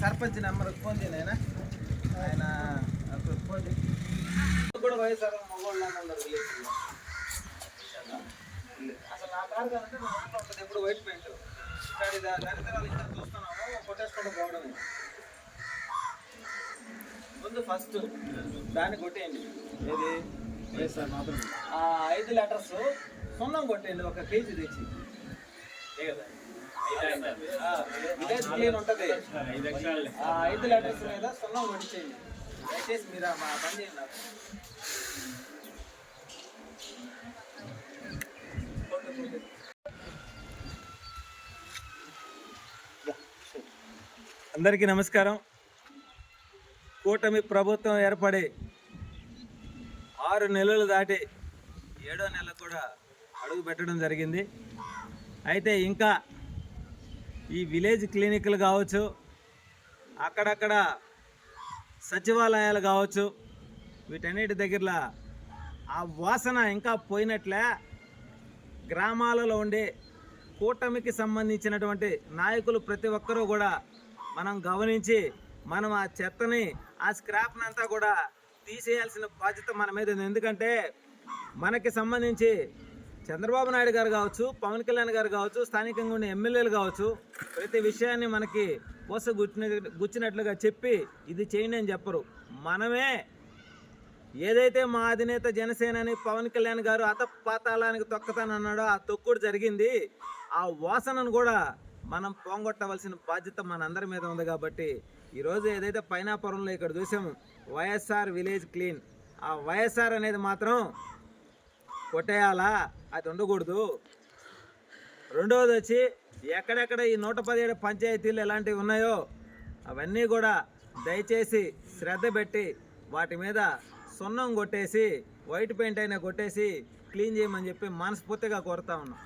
Sarpanch number phone చేయలేనా ఆయన phone కూడా వయసు మగోళ్ళు అసలు నా కారు కాదంటే నా ఇంట్లో ఉంటుంది ఎప్పుడు వైట్ పెయింట్. ఇక్కడ దరిద్రాలు ఇక్కడ చూస్తున్నాము కొట్టేసుకోవడం పోవడమే ముందు ఫస్ట్ దాన్ని కొట్టేయండి. ఏది? సార్ మాత్రం ఆ ఐదు లెటర్స్ సున్నం కొట్టేయండి ఒక కేజీ తెచ్చి. ఆ, క్లీన్ ఉంటుంది ఐదు లెటర్స్ మీద దయచేసి మీరు మా పని చేయండి అందరికీ నమస్కారం. కూటమి ప్రభుత్వం ఏర్పడి ఆరు నెలలు దాటి ఏడో నెల కూడా అడుగు పెట్టడం జరిగింది. అయితే ఇంకా ఈ విలేజ్ క్లినిక్లు కావచ్చు అక్కడక్కడ సచివాలయాలు కావచ్చు వీటన్నిటి దగ్గరలో ఆ వాసన ఇంకా పోయినట్లే. గ్రామాలలో ఉండే కూటమికి సంబంధించినటువంటి నాయకులు ప్రతి ఒక్కరూ కూడా మనం గమనించి మనం ఆ చెత్తని ఆ స్క్రాప్ని అంతా కూడా తీసేయాల్సిన బాధ్యత మన మీద ఉంది. ఎందుకంటే మనకి సంబంధించి చంద్రబాబు నాయుడు గారు కావచ్చు పవన్ కళ్యాణ్ గారు కావచ్చు స్థానికంగా ఉండే ఎమ్మెల్యేలు కావచ్చు ప్రతి విషయాన్ని మనకి వస గుచ్చిన గుచ్చినట్లుగా చెప్పి ఇది చేయండి అని చెప్పరు. మనమే ఏదైతే మా అధినేత జనసేనని పవన్ కళ్యాణ్ గారు అత పాతాళానికి తొక్కతానన్నాడో ఆ తొక్కుడు జరిగింది. ఆ వాసనను కూడా మనం పోంగొట్టవలసిన బాధ్యత మనందరి మీద ఉంది కాబట్టి ఈరోజు ఏదైతే పైనాపురంలో ఇక్కడ చూసాము వైఎస్ఆర్ విలేజ్ క్లీన్. ఆ వైఎస్ఆర్ అనేది మాత్రం కొట్టేయాలా? అది ఉండకూడదు. రెండవది వచ్చి ఎక్కడెక్కడ ఈ నూట పదిహేడు పంచాయతీలు ఎలాంటివి ఉన్నాయో అవన్నీ కూడా దయచేసి శ్రద్ధ పెట్టి వాటి మీద సున్నం కొట్టేసి వైట్ పెయింట్ అయినా కొట్టేసి క్లీన్ చేయమని చెప్పి మనస్ఫూర్తిగా కోరుతా ఉన్నాం.